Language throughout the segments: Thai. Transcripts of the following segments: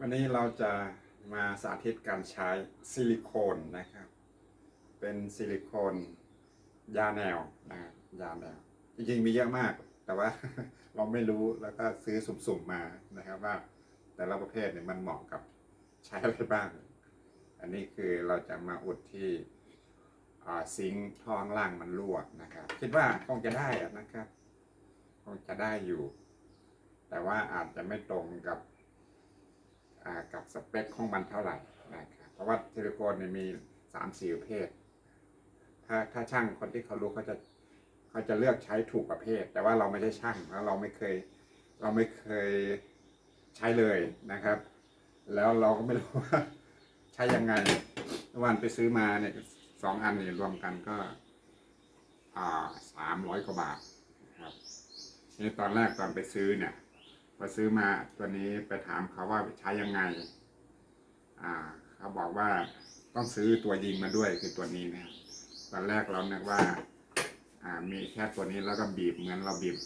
วันนี้เราจะมาสาธิตการใช้ซิลิโคนนะครับ เป็นซิลิโคนยาแนวนะครับยาแนว จริงๆมีเยอะมาก แต่ว่าเราไม่รู้แล้วก็ซื้อสุ่มๆมานะครับว่าแต่ละประเภทเนี่ยมันเหมาะกับใช้อะไรบ้าง อันนี้คือเราจะมาอุดที่ซิงท่องล่างมันรั่วนะครับ คิดว่าคงจะได้นะครับ คงจะได้อยู่ แต่ว่าอาจจะไม่ตรงกับ กับสเปคของมันเท่าไหร่นะครับเพราะว่าซิลิโคนเนี่ยมีสามสี่ประเภท ถ้าถ้าช่างคนที่เขารู้เขาจะเขาจะเลือกใช้ถูกประเภท แต่ว่าเราไม่ใช่ช่างแล้วเราไม่เคยเราไม่เคยใช้เลยนะครับ แล้วเราก็ไม่รู้ว่าใช้ยังไงวันไปซื้อมาเนี่ยสองอันเนี่ยรวมกันก็สามร้อยกว่าบาทนะครับนี่ตอนแรกตอนไปซื้อเนี่ย พอซื้อมาตัวนี้ไปถามเขาว่าใช้ยังไง อ่า เขาบอกว่าต้องซื้อตัวยิงมาด้วยคือตัวนี้นะตอนแรกเรานึกว่า อ่า มีแค่ตัวนี้แล้วก็บีบเหมือนเราบีบ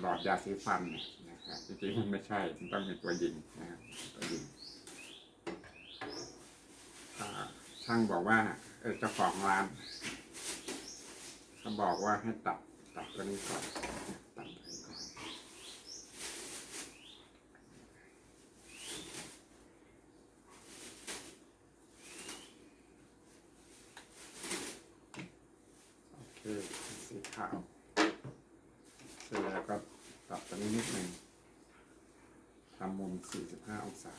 หลอดยาสีฟันเนี่ยนะครับจริงๆมันไม่ใช่มันต้องมีตัวยิงนะครับตัวยิงช่างบอกว่าเออเจ้าของร้านเขาบอกว่าให้ตัดตัดตัวนี้ก่อนตัดตัวนี้ก่อน โอเคสีขาว เสร็จแล้วก็ตัดตัวนี้นิดหนึ่งทำมุม 45 องศา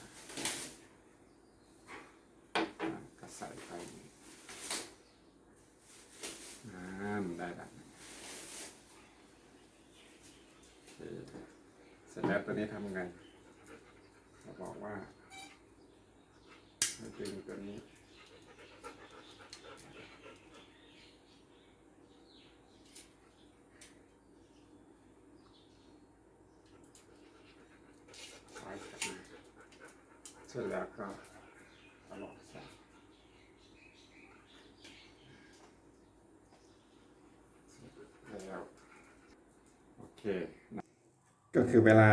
อะก็ใส่ไปนั่นได้แล้วโอเคเสร็จแล้วตัวนี้ทำไงเราบอกว่าให้ดึงตัวนี้ ซ้ายกับมาเสร็จแล้วก็ตลอดใส่แล้วโอเค ก็คือเวลา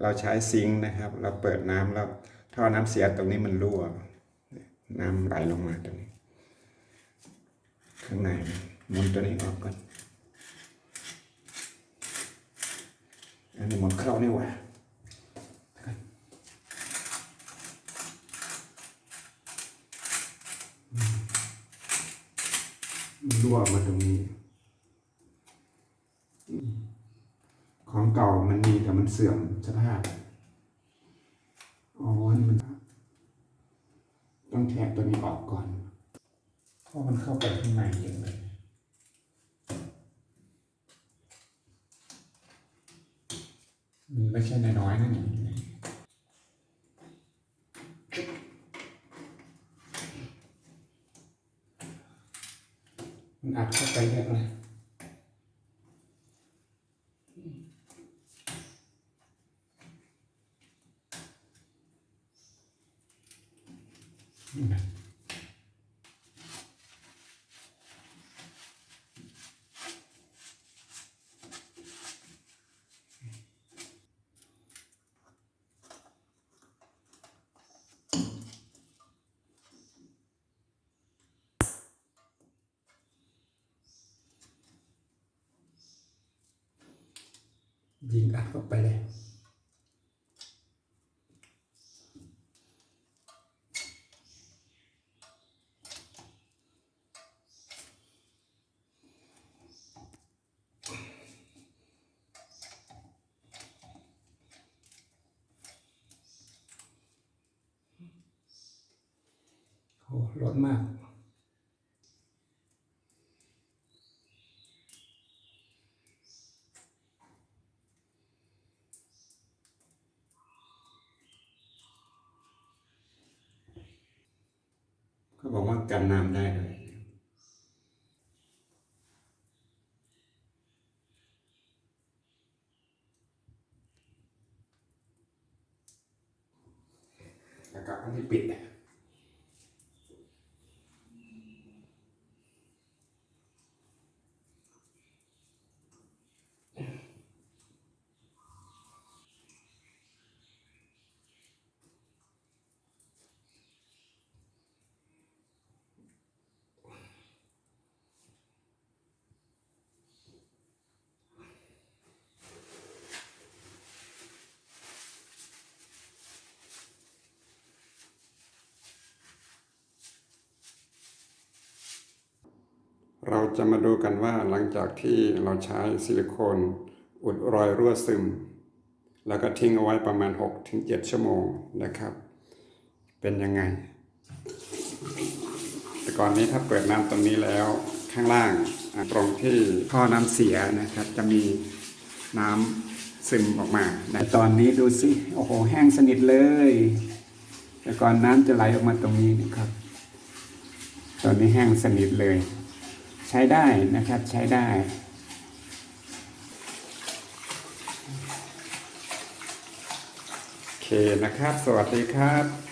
เราใช้ซิงค์นะครับ เราเปิดน้ำแล้วท่อน้ำเสียตรงนี้มันรั่ว น้ำไหลลงมาตรงนี้ ข้างในมุนตัวนี้ออกก่อนอันนี้มุนเข้านี่หว่า มัน รั่วมาตรงนี้ ของเก่ามันมีแต่มันเสื่อมสภาพอ๋อนี่มัน ต้องแทะตัวนี้ออกก่อน เพราะมันเข้าไปข้างในเยอะเลยมีไม่ใช่น้อยๆนะนี่ มันอัดเข้าไปเยอะเลย ยิงอัดเข้าไปเลยโอ้ร้อนมาก บอกว่ากันน้ำได้เลย แล้วก็อันนี้ปิด จะมาดูกันว่าหลังจากที่เราใช้ซิลิโคนอุดรอยรั่วซึม แล้วก็ทิ้งเอาไว้ประมาณ 6-7 ชั่วโมงนะครับ เป็นยังไง แต่ก่อนนี้ถ้าเปิดน้ำตรงนี้แล้วข้างล่างตรงที่ท่อน้ำเสียนะครับ จะมีน้ำซึมออกมานะตอนนี้ดูสิโอ้โหแห้งสนิทเลย แต่ก่อนน้ำจะไหลออกมาตรงนี้นะครับ ตอนนี้แห้งสนิทเลย ใช้ได้นะครับใช้ได้โอเคนะครับ สวัสดีครับ